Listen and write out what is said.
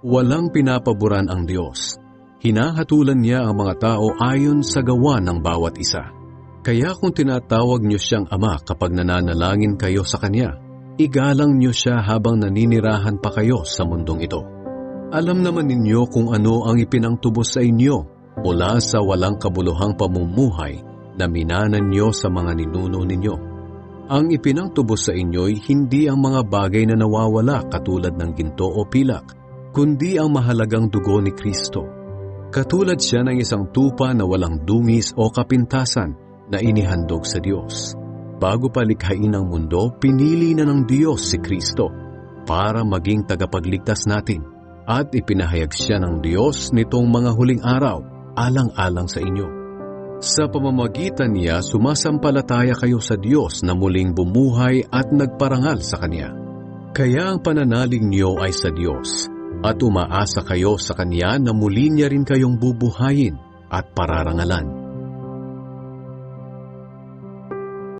Walang pinapaboran ang Diyos. Hinahatulan niya ang mga tao ayon sa gawa ng bawat isa. Kaya kung tinatawag niyo siyang Ama kapag nananalangin kayo sa Kanya, igalang niyo siya habang naninirahan pa kayo sa mundong ito. Alam naman ninyo kung ano ang ipinangtubos sa inyo mula sa walang kabuluhang pamumuhay na minanan niyo sa mga ninuno ninyo. Ang ipinangtubos sa inyo'y hindi ang mga bagay na nawawala katulad ng ginto o pilak, kundi ang mahalagang dugo ni Kristo. Katulad siya ng isang tupa na walang dungis o kapintasan na inihandog sa Diyos. Bago pa likhain ang mundo, pinili na ng Diyos si Kristo para maging tagapagligtas natin at ipinahayag siya ng Diyos nitong mga huling araw alang-alang sa inyo. Sa pamamagitan niya, sumasampalataya kayo sa Diyos na muling bumuhay at nagparangal sa Kanya. Kaya ang pananalig niyo ay sa Diyos at umaasa kayo sa Kanya na muli niya rin kayong bubuhayin at pararangalan.